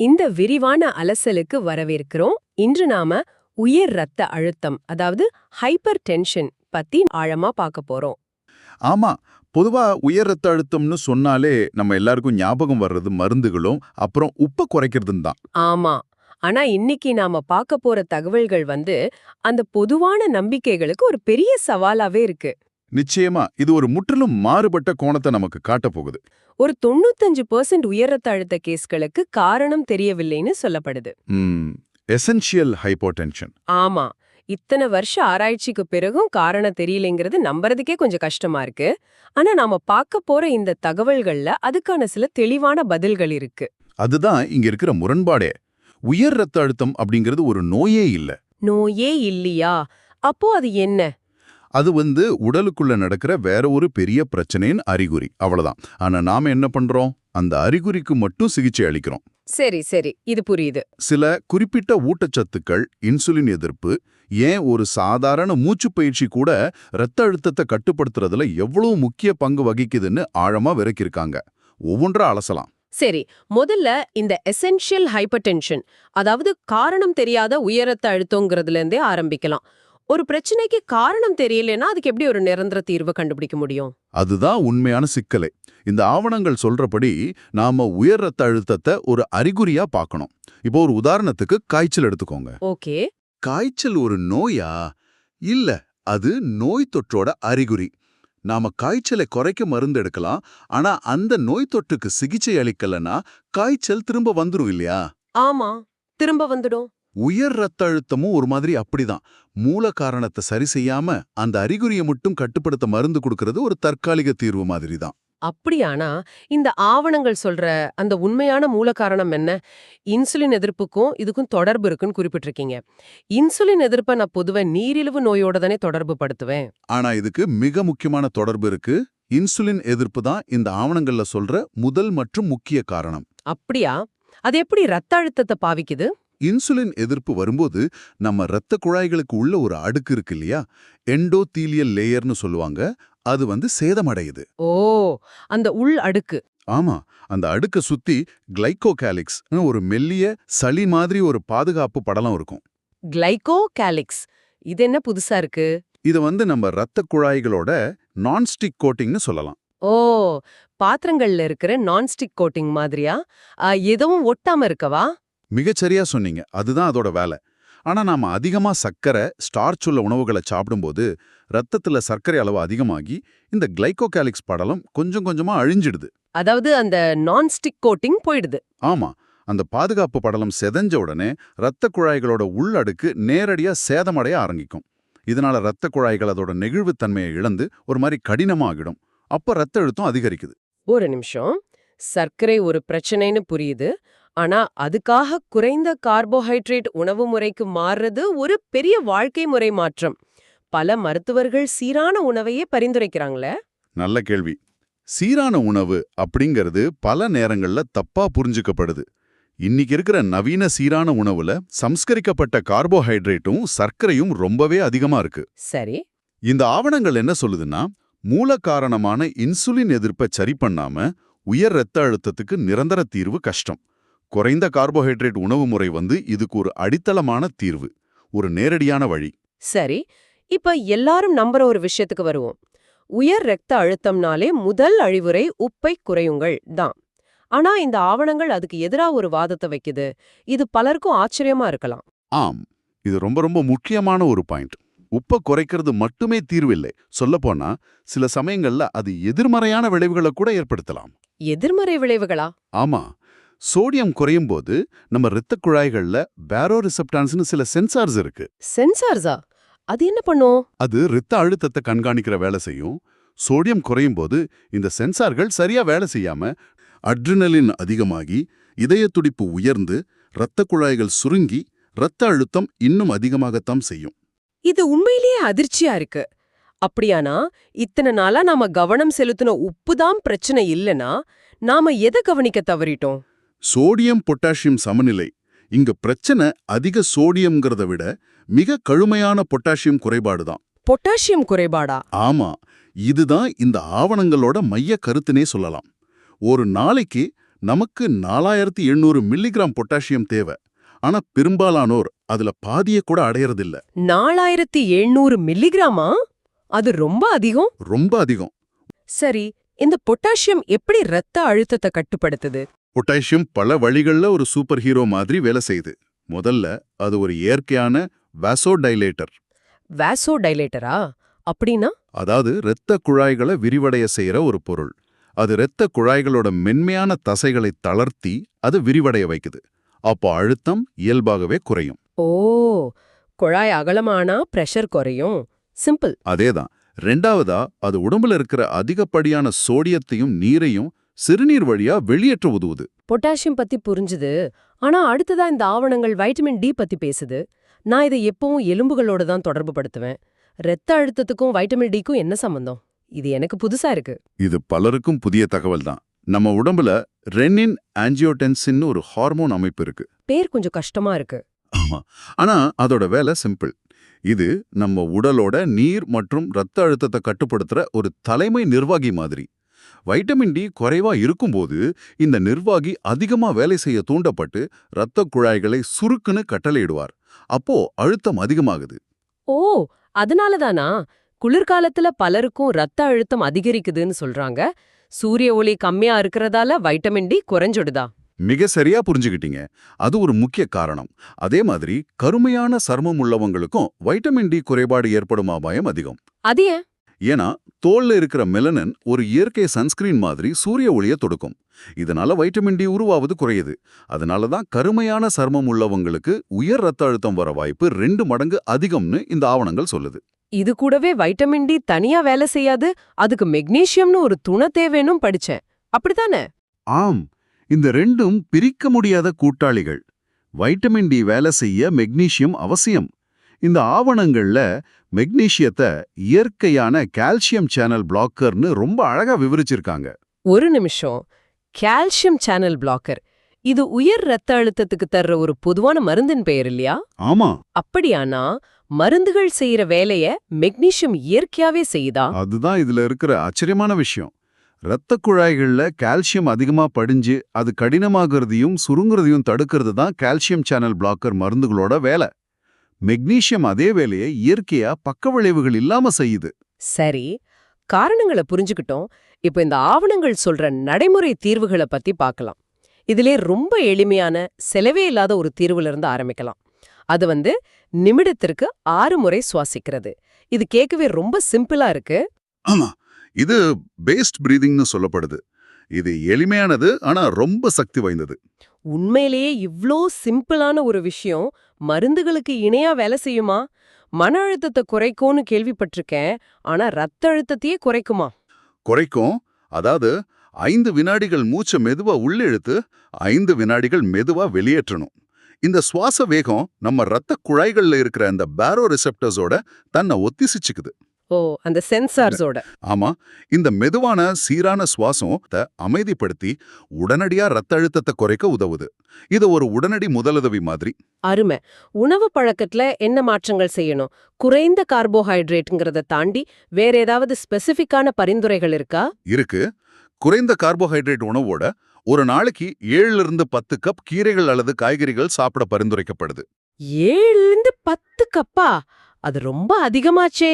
இந்த விரிவான அலசலுக்கு வரவேற்கிறோம். இன்று நாம உயர் ரத்த அழுத்தம் அதாவது ஹைப்பர் டென்ஷன் பத்தி ஆழமா பார்க்க போறோம். ஆமா பொதுவா உயர் ரத்த அழுத்தம்னு சொன்னாலே நம்ம எல்லாருக்கும் ஞாபகம் வர்றது மருந்துகளும் அப்புறம் உப்பை குறைக்கிறதும் தான். ஆமா ஆனா இன்னைக்கு நாம பார்க்க போற தகவல்கள் வந்து அந்த பொதுவான நம்பிக்கைகளுக்கு ஒரு பெரிய சவாலாவே இருக்கு. நிச்சயமா இது ஒரு முற்றிலும் மாறுபட்ட கோணத்தை நமக்கு காட்டப் போகுது. ஒரு தொண்ணூத்தஞ்சு பர்சன்ட் உயர் ரத்த அழுத்த கேஸ்களுக்கு காரணம் தெரியவில்லைன்னு சொல்லப்படுது. எசென்ஷியல் ஹைப்போடென்ஷன் ஆமா இத்தனை வருஷ ஆராய்ச்சிக்கு பிறகும் காரணம் தெரியலைங்கிறது நம்புறதுக்கே கொஞ்சம் கஷ்டமா இருக்கு. ஆனா நாம பார்க்க போற இந்த தகவல்கள்ல அதுக்கான சில தெளிவான பதில்கள் இருக்கு. அதுதான் இங்க இருக்கிற முரண்பாடே. உயர் ரத்த அழுத்தம் அப்படிங்கிறது ஒரு நோயே இல்ல. நோயே இல்லையா? அப்போ அது என்ன? அது வந்து உடலுக்குள்ள நடக்கிற வேற ஒரு பெரிய பிரச்சனையின் அறிகுறி. அவ்வளவுதான். ஆனா நாம என்ன பண்றோம்? அந்த அறிகுறிக்கு மட்டும் சிகிச்சை அளிக்கிறோம். சரி சரி. இது புரியுது. சில குறிப்பிட்ட ஊட்டச்சத்துக்கள் இன்சுலின் எதிர்ப்பு ஏன் ஒரு சாதாரண மூச்சுப் பயிற்சி கூட இரத்த அழுத்தத்தை கட்டுப்படுத்துறதுல எவ்வளவு முக்கிய பங்கு வகிக்குதுன்னு ஆழமா விரக்கியிருக்காங்க. ஒவ்வொன்றா அலசலாம். சரி. முதல்ல இந்த எசென்ஷியல் ஹைப்பர்டென்ஷன் அதாவது காரணம் தெரியாத உயரத்த அழுத்தங்கிறதுல இருந்தே ஆரம்பிக்கலாம். ஒரு பிரச்சனைக்கு காரணம் தெரியலனா அதுக்கு எப்படி ஒரு நிரந்தர தீர்வு கண்டுபிடிக்க முடியும்? அதுதான் உண்மையான சிக்கலே. இந்த ஆவணங்கள் சொல்றபடி நாம உயர் ரத்த அழுத்தத்தை ஒரு அறிகுறியா பார்க்கணும். இப்போ ஒரு உதாரணத்துக்கு காய்ச்சல் எடுத்துக்கோங்க. ஓகே. காய்ச்சல் ஒரு நோயா? இல்ல அது நோய் தொற்றோட அறிகுறி. நாம காய்ச்சலை குறைக்க மருந்து எடுக்கலாம். ஆனா அந்த நோய் தொற்றுக்கு சிகிச்சை அளிக்கலனா காய்ச்சல் திரும்ப வந்துரும் இல்லையா? ஆமா. திரும்ப வந்துடும். உயர் ரத்த அழுத்தமும் ஒரு மாதிரி அப்படிதான். மூல காரணத்தை சரி செய்யாம அந்த அறிகுறியை மட்டும் கட்டுப்படுத்த மருந்து கொடுக்கறது ஒரு தற்காலிக தீர்வு மாதிரி தான் அப்படியானா இந்த ஆவணங்கள் சொல்ற அந்த உண்மையான மூல காரணம் என்ன? இன்சுலின் எதிர்ப்புக்கும் இதுக்கும் தொடர்பு இருக்குன்னு குறிப்பிட்டிருக்கீங்க. இன்சுலின் எதிர்ப்பை நான் பொதுவா நீரிழிவு நோயோட தானே தொடர்பு படுத்துவேன். ஆனா இதுக்கு மிக முக்கியமான தொடர்பு இருக்கு. இன்சுலின் எதிர்ப்பு தான் இந்த ஆவணங்கள்ல சொல்ற முதல் மற்றும் முக்கிய காரணம். அப்படியா? அது எப்படி ரத்த அழுத்தத்தை பாவிக்குது? இன்சுலின் எதிர்ப்பு வரும்போது நம்ம இரத்த குழாய்களுக்கு உள்ள ஒரு அடுக்கு இருக்கு இல்லையா? எண்டோதீலியல் லேயர்னு சொல்லுவாங்க. அது வந்து சேதமடையுது. ஓ அந்த உள் அடுக்கு. ஆமா அந்த அடுக்க சுத்தி கிளைகோகாலிக்ஸ் ஒரு மெல்லிய சளி மாதிரி ஒரு பாதுகாப்பு படலம் இருக்கும். கிளைகோ கேலிக்ஸ் இது என்ன புதுசா இருக்கு? இது வந்து நம்ம இரத்த குழாய்களோட நான்ஸ்டிக் கோட்டிங்னு சொல்லலாம். ஓ பாத்திரங்கள்ல இருக்கிற நான்ஸ்டிக் கோட்டிங் மாதிரியா? எதுவும் ஒட்டாம இருக்கவா? மிகச்சரியா சொன்னீங்க. அதுதான் அதோட வேலை. ஆனா நாம அதிகமா சர்க்கரை ஸ்டார்ச் உள்ள உணவுகளை சாப்பிடும்போது ரத்தத்துல சர்க்கரை அளவு அதிகமாகி இந்த கிளைகோகாலிக்ஸ் படலம் கொஞ்சம் கொஞ்சமா அழிஞ்சிடுது. அதாவது அந்த நான்ஸ்டிக் கோட்டிங் போயிடுது. ஆமா. அந்த பாதுகாப்பு படலம் செதஞ்ச உடனே இரத்த குழாய்களோட உள்ளடுக்கு நேரடியா சேதமடைய ஆரம்பிக்கும். இதனால இரத்த குழாய்கள் அதோட நெகிழ்வுத்தன்மையை இழந்து ஒரு மாதிரி கடினமாகிடும். அப்ப ரத்த அழுத்தம் அதிகரிக்குது. ஒரு நிமிஷம். சர்க்கரை ஒரு பிரச்சனைன்னு புரியுது. ஆனா அதுக்காக குறைந்த கார்போஹைட்ரேட் உணவு முறைக்கு மாறுறது ஒரு பெரிய வாழ்க்கை முறை மாற்றம். பல மருத்துவர்கள் சீரான உணவையே பரிந்துரைக்கிறாங்களே? நல்ல கேள்வி. சீரான உணவு அப்படிங்கிறது பல நேரங்கள்ல தப்பா புரிஞ்சுக்கப்படுது. இன்னைக்கு இருக்கிற நவீன சீரான உணவுல சம்ஸ்கரிக்கப்பட்ட கார்போஹைட்ரேட்டும் சர்க்கரையும் ரொம்பவே அதிகமா இருக்கு. சரி. இந்த ஆவணங்கள் என்ன சொல்லுதுன்னா மூல காரணமான இன்சுலின் எதிர்ப்பை சரி பண்ணாம உயர் இரத்த அழுத்தத்துக்கு நிரந்தர தீர்வு கஷ்டம். குறைந்த கார்போஹைட்ரேட் உணவு முறை வந்து இதுக்கு ஒரு அடித்தளமான தீர்வு ஒரு நேரடியான வழி. சரி இப்ப எல்லாரும் நம்புற ஒரு விஷயத்துக்கு வருவோம். உயர் ரத்த அழுத்தம்னாலே முதல் அழிவுரை உப்பை குறையுங்கள் தான். ஆனா இந்த ஆவணங்கள் அதுக்கு எதிரா ஒரு வாதத்தை வைக்குது. இது பலருக்கும் ஆச்சரியமா இருக்கலாம். ஆம் இது ரொம்ப ரொம்ப முக்கியமான ஒரு பாயிண்ட். உப்பை குறைக்கிறது மட்டுமே தீர்வில்லை. சொல்லப்போனா சில சமயங்கள்ல அது எதிர்மறையான விளைவுகளை கூட ஏற்படுத்தலாம். எதிர்மறை விளைவுகளா? ஆமா சோடியம் குறையும் போது நம்ம இரத்த குழாய்கள்ல பேரோ ரிசப்டான்ஸ்னு சில சென்சார்ஸ் இருக்கு. சென்சார்ஸா? அது என்ன பண்ணும்? அது இரத்த அழுத்தத்தை கண்காணிக்கிற வேலை செய்யும். சோடியம் குறையும் போது இந்த சென்சார்கள் சரியா வேலை செய்யாம அட்ரினலின் அதிகமாகி இதய துடிப்பு உயர்ந்து இரத்த குழாய்கள் சுருங்கி இரத்த அழுத்தம் இன்னும் அதிகமாகத்தான் செய்யும். இது உண்மையிலேயே அதிர்ச்சியா இருக்கு. அப்படியானா இத்தனை நாளா நாம கவனம் செலுத்தின உப்பு தான் பிரச்சனை இல்லனா நாம எதை கவனிக்க தவறிட்டோம்? சோடியம் பொட்டாசியம் சமநிலை. இங்க பிரச்சனை அதிக சோடியம்ங்கிறத விட மிக கழுமையான பொட்டாசியம் குறைபாடு தான். பொட்டாசியம் குறைபாடா? ஆமா. இதுதான் இந்த ஆவணங்களோட மைய கருத்துனே சொல்லலாம். ஒரு நாளைக்கு நமக்கு நாலாயிரத்தி எண்ணூறு மில்லிகிராம் பொட்டாசியம் தேவை. ஆனா பெரும்பாலானோர் அதுல பாதியை கூட அடையறதில்ல. நாலாயிரத்தி எழுநூறு மில்லிகிராமா? அது ரொம்ப அதிகம்? ரொம்ப அதிகம். சரி இந்த பொட்டாசியம் எப்படி ரத்த அழுத்தத்தை கட்டுப்படுத்துது? பொட்டாசியம் பல வழிகள்ல ஒரு சூப்பர் ஹீரோ மாதிரி வேலை செய்யுது. முதல்ல அது ஒரு இயற்கையான வாசோடைலேட்டர் வாசோ டைலேட்டரா அப்படின்னா? அதாவது இரத்த குழாய்களை விரிவடைய செய்யற ஒரு பொருள். அது இரத்த குழாய்களோட மென்மையான தசைகளை தளர்த்தி அது விரிவடைய வைக்குது. அப்போ அழுத்தம் இயல்பாகவே குறையும். ஓ! குழாய் அகலமானா பிரஷர் குறையும். சிம்பிள் அதேதான். ரெண்டாவதா அது உடம்புல இருக்கிற அதிகப்படியான சோடியத்தையும் நீரையும் சிறுநீர் வழியா வெளியேற்ற உதவுது. பொட்டாசியம் பத்தி புரிஞ்சுது. ஆனா அடுத்ததா இந்த ஆவணங்கள் வைட்டமின் டி பத்தி பேசுது. நான் இதை எப்பவும் எலும்புகளோட தான் தொடர்பு படுத்துவேன். ரத்த அழுத்தத்துக்கும் வைட்டமின் டிக்கும் என்ன சம்பந்தம்? இது எனக்கு புதுசா இருக்கு. இது பலருக்கும் புதிய தகவல் தான். நம்ம உடம்புல ரெனின் ஆஞ்சியோடென்சின்னு ஒரு ஹார்மோன் அமைப்பு இருக்கு. பேர் கொஞ்சம் கஷ்டமா இருக்கு. ஆமா. ஆனா அதோட வேலை சிம்பிள். இது நம்ம உடலோட நீர் மற்றும் ரத்த அழுத்தத்தை கட்டுப்படுத்துற ஒரு தலைமை நிர்வாகி மாதிரி. வைட்டமின் டி குறைவா இருக்கும்போது இந்த நிர்வாகி அதிகமா வேலை செய்ய தூண்டப்பட்டு இரத்த குழாய்களை சுருக்குன்னு கட்டளையிடுவார். அப்போ அழுத்தம் அதிகமாகுது. ஓ! அதனாலதானா? குளிர்காலத்துல பலருக்கும் ரத்த அழுத்தம் அதிகரிக்குதுன்னு சொல்றாங்க. சூரிய ஒளி கம்மியா இருக்கறதால வைட்டமின் டி குறைஞ்சுடுதா? மிக சரியா புரிஞ்சுக்கிட்டீங்க அது ஒரு முக்கிய காரணம். அதே மாதிரி கருமையான சர்மம் உள்ளவங்களுக்கும் வைட்டமின் டி குறைபாடு ஏற்படும் அபாயம் அதிகம். அது ஏன்? ஏன்னா தோல்ல இருக்கிற மெலனன் ஒரு இயற்கை சன்ஸ்கிரீன் மாதிரி சூரிய ஒளியை தொடுக்கும். இதனால வைட்டமின் டி உருவாவது குறையுது. அதனால தான் கருமையான சர்மம் உள்ளவங்களுக்கு உயர் ரத்த அழுத்தம் வர வாய்ப்பு ரெண்டு மடங்கு அதிகம்னு இந்த ஆவணங்கள் சொல்லுது. இது கூடவே வைட்டமின் டி தனியா வேலை செய்யாது அதுக்கு மெக்னீசியம்னு ஒரு துணை தேவைன்னும் படிச்சேன். அப்படித்தானே? ஆம். இந்த ரெண்டும் பிரிக்க முடியாத கூட்டாளிகள். வைட்டமின் டி வேலை செய்ய மெக்னீசியம் அவசியம். இந்த ஆவணங்கள்ல மெக்னீசியத்தை இயற்கையான கால்சியம் சேனல் பிளாக்கர்னு ரொம்ப அழகா விவரிச்சிருக்காங்க. ஒரு நிமிஷம். கால்சியம் சேனல் பிளாக்கர் இது உயர் ரத்த அழுத்தத்துக்கு தர்ற ஒரு பொதுவான மருந்தின் பெயர் இல்லையா? ஆமா. அப்படியானா மருந்துகள் செய்யற வேலைய மெக்னீசியம் இயற்கையாவே செய்யுதா? அதுதான் இதுல இருக்கிற ஆச்சரியமான விஷயம். இரத்த குழாய்கள்ல கால்சியம் அதிகமா படிஞ்சு அது கடினமாகறதையும் சுருங்குறதையும் தடுக்கிறது தான் கால்சியம் சேனல் பிளாக்கர் மருந்துகளோட வேலை. மெக்னீசியம் அதே வேலையை இயற்கையா பக்க விளைவுகள் இல்லாம செய்யுது. சரி காரணங்களை புரிஞ்சுக்கிட்டோம். இப்போ இந்த ஆவணங்கள் சொல்ற நடைமுறை தீர்வுகளை பத்தி பார்க்கலாம். இதிலே ரொம்ப எளிமையான செலவே இல்லாத ஒரு தீர்வுல இருந்து ஆரம்பிக்கலாம். அது வந்து நிமிடத்திற்கு ஆறு முறை சுவாசிக்கிறது. இது கேட்கவே ரொம்ப சிம்பிளா இருக்கு. ஆமா இது பேஸ்ட் பிரீதிங்னு சொல்லப்படுது. இது எளிமையானது ஆனா ரொம்ப சக்தி வாய்ந்தது. உண்மையிலேயே இவ்ளோ சிம்பிளான ஒரு விஷயம் மருந்துகளுக்கு இணையா வேலை செய்யுமா? மன அழுத்தத்தை குறைக்கும்னு கேள்விப்பட்டிருக்கேன் ஆனா ரத்த அழுத்தத்தையே குறைக்குமா? குறைக்கும். அதாவது ஐந்து வினாடிகள் மூச்சை மெதுவா உள்ளிழுத்து ஐந்து வினாடிகள் மெதுவா வெளியேற்றணும். இந்த சுவாச வேகம் நம்ம ரத்த குழாய்கள்ல இருக்கிற அந்த பேரோ ரிசெப்டர்ஸோட தன்னை ஒத்திசிச்சுக்குது. ஓ அந்த சென்சார்ஸோட. ஆமா இந்த மெதுவான சீரான சுவாசம் அமைதிப்படுத்தி உடனடியா ரத்த அழுத்தத்தை குறைக்க உதவுது. இது ஒரு உடனடி முதலுதவி மாதிரி. அருமை. உணவு பழக்கத்துல என்ன மாற்றங்கள் செய்யணும்? குறைந்த கார்போஹைட்ரேட்ங்கிறத தாண்டி வேற ஏதாவது ஸ்பெசிஃபிக்கான பரிந்துரைகள் இருக்கா? இருக்கு. குறைந்த கார்போஹைட்ரேட் உணவோட ஒரு நாளைக்கு ஏழுல இருந்து பத்து கப் கீரைகள் அல்லது காய்கறிகள் சாப்பிட பரிந்துரைக்கப்படுது. ஏழுல இருந்து பத்து கப்பா? அது ரொம்ப அதிகமாச்சே.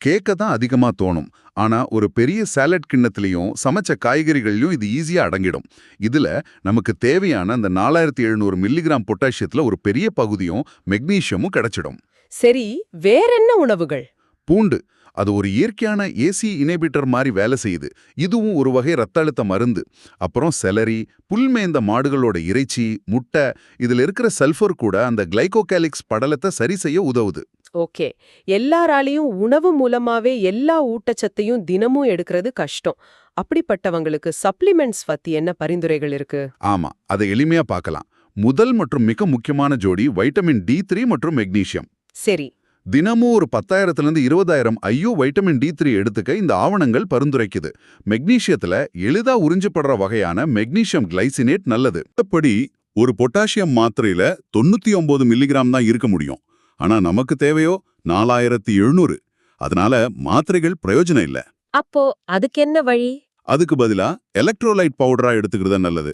கேட்க தான் அதிகமா தோணும். ஆனா ஒரு பெரிய சாலட் கிண்ணத்திலையும் சமைச்ச காய்கறிகள்லயும் இது ஈஸியா அடங்கிடும். இதுல நமக்கு தேவையான அந்த நாலாயிரத்தி எழுநூறு மில்லிகிராம் பொட்டாசியத்துல ஒரு பெரிய பகுதியும் மெக்னீசியமும் கிடைச்சிடும். சரி வேற என்ன உணவுகள்? பூண்டு. அது ஒரு இயற்கையான ஏசி இனேபிட்டர் மாதிரி வேலை செய்யுது. இதுவும் ஒரு வகை ரத்த அழுத்த மருந்து. அப்புறம் செலரி புல்மேந்த மாடுகளோட இறைச்சி முட்டை இதுல இருக்கிற சல்ஃபர் கூட அந்த கிளைகோகேலிக்ஸ் படலத்தை சரி செய்ய உதவுது. ஓகே. எல்லாராலையும் உணவு மூலமாவே எல்லா ஊட்டச்சத்தையும் தினமும் எடுக்கிறது கஷ்டம். அப்படிப்பட்டவங்களுக்கு சப்ளிமெண்ட்ஸ் பத்தி என்ன பரிந்துரைகள் இருக்கு? ஆமா அதை எளிமையா பார்க்கலாம். முதல் மற்றும் மிக முக்கியமான ஜோடி வைட்டமின் டி த்ரீ மற்றும் மெக்னீசியம். சரி. தினமும் ஒரு பத்தாயிரத்துல இருந்து இருபதாயிரம் ஐயோ வைட்டமின் டி த்ரீ எடுத்துக்க இந்த ஆவணங்கள் பரிந்துரைக்குது. மெக்னீசியத்துல எளிதா உறிஞ்சப்படுற வகையான மெக்னீசியம் கிளைசினேட் நல்லது. மத்தபடி ஒரு பொட்டாசியம் மாத்திரையில தொண்ணூத்தி ஒன்பது மில்லிகிராம் தான் இருக்க முடியும். ஆனா நமக்கு தேவையோ நாலாயிரத்தி எழுநூறு. அதனால மாத்திரைகள் பிரயோஜனம் இல்ல. அப்போ அதுக்கு என்ன வழி? அதுக்கு பதிலா எலக்ட்ரோலைட் பவுடரா எடுத்துக்கிறது நல்லது.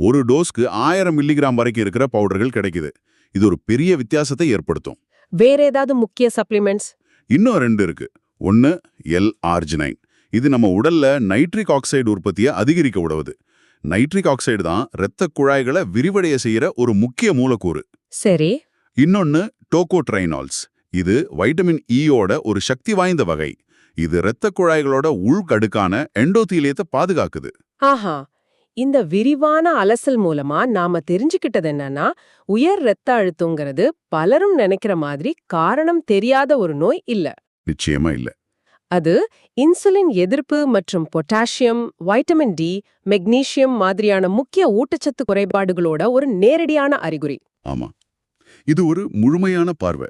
ஒரு டோஸ்க்கு ஆயிரம் மில்லிகிராம் வரைக்கும் இருக்கிற பவுடர்கள் கிடைக்குது. இது ஒரு பெரிய வித்தியாசத்தை ஏற்படுத்தும். வேற ஏதாவது முக்கிய சப்ளிமெண்ட்ஸ் இன்னும் ரெண்டு இருக்கு. ஒன்னு எல் ஆர்ஜினைன் இது நம்ம உடல்ல நைட்ரிக் ஆக்சைடு உற்பத்தியை அதிகரிக்க உதவுது. நைட்ரிக் ஆக்சைடு தான் இரத்த குழாய்களை விரிவடைய செய்யற ஒரு முக்கிய மூலக்கூறு. சரி. இன்னொன்னு டோகோட்ரைனால்ஸ் இது வைட்டமின் ஈயோட ஒரு சக்தி வாய்ந்த வகை. இது இரத்த குழாய்களோட உள்கடுக்கான எண்டோதீலியத்தை பாதுகாக்குது. ஆஹா. இந்த விரிவான அலசல் மூலமா நாம தெரிஞ்சுக்கிட்டது என்னன்னா உயர் ரத்த அழுத்தங்கிறது பலரும் நினைக்கிற மாதிரி காரணம் தெரியாத ஒரு நோய் இல்ல. நிச்சயமா இல்ல. அது இன்சுலின் எதிர்ப்பு மற்றும் பொட்டாசியம் வைட்டமின் டி மெக்னீசியம் மாதிரியான முக்கிய ஊட்டச்சத்து குறைபாடுகளோட ஒரு நேரடியான அறிகுறி. ஆமா. இது ஒரு முழுமையான பார்வை.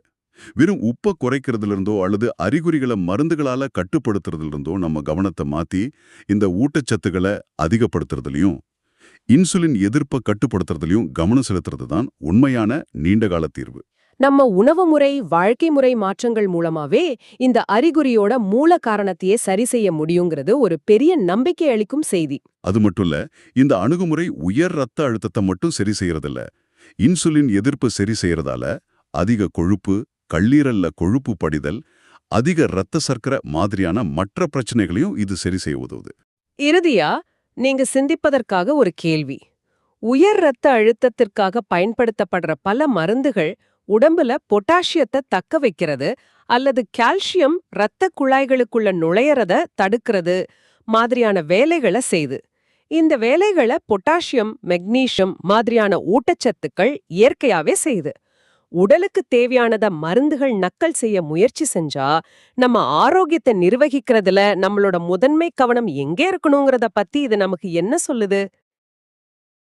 வெறும் உப்பை குறைக்கிறதுல இருந்தோ அல்லது அறிகுறிகளை மருந்துகளால கட்டுப்படுத்துறதுல இருந்தோ நம்ம கவனத்தை மாத்தி இந்த ஊட்டச்சத்துக்களை அதிகப்படுத்துறதுலயும் இன்சுலின் எதிர்ப்பை கட்டுப்படுத்துறதுலயும் கவனம் செலுத்துறது தான் உண்மையான நீண்டகால தீர்வு. நம்ம உணவு முறை வாழ்க்கை முறை மாற்றங்கள் மூலமாவே இந்த அறிகுறியோட மூல காரணத்தையே சரி செய்ய முடியுங்கிறது ஒரு பெரிய நம்பிக்கை அளிக்கும் செய்தி. அது மட்டும் இல்ல இந்த அணுகுமுறை உயர் ரத்த அழுத்தத்தை மட்டும் சரி செய்யறதில்ல. இன்சுலின் எதிர்ப்பு சரி செய்யறதால அதிக கொழுப்பு கல்லீரல்ல கொழுப்பு படிதல் அதிக இரத்த சர்க்கரை மாதிரியான மற்ற பிரச்சனைகளையும் இது சரி செய்ய உதவுது. இறுதியா நீங்க சிந்திப்பதற்காக ஒரு கேள்வி. உயர் ரத்த அழுத்தத்திற்காக பயன்படுத்தப்படுற பல மருந்துகள் உடம்புல பொட்டாசியத்தை தக்க வைக்கிறது அல்லது கால்சியம் இரத்த குழாய்களுக்குள்ள நுழையறத தடுக்கிறது மாதிரியான வேலைகளை செய்து. இந்த வேலைகளை பொட்டாசியம் மெக்னீஷியம் மாதிரியான ஊட்டச்சத்துக்கள் இயற்கையாவே செய்யுது. உடலுக்கு தேவையானத மருந்துகள் நக்கல் செய்ய முயற்சி செஞ்சா நம்ம ஆரோக்கியத்தை நிர்வகிக்கிறதுல நம்மளோட முதன்மை கவனம் எங்கே இருக்கணுங்கிறத பத்தி இது நமக்கு என்ன சொல்லுது?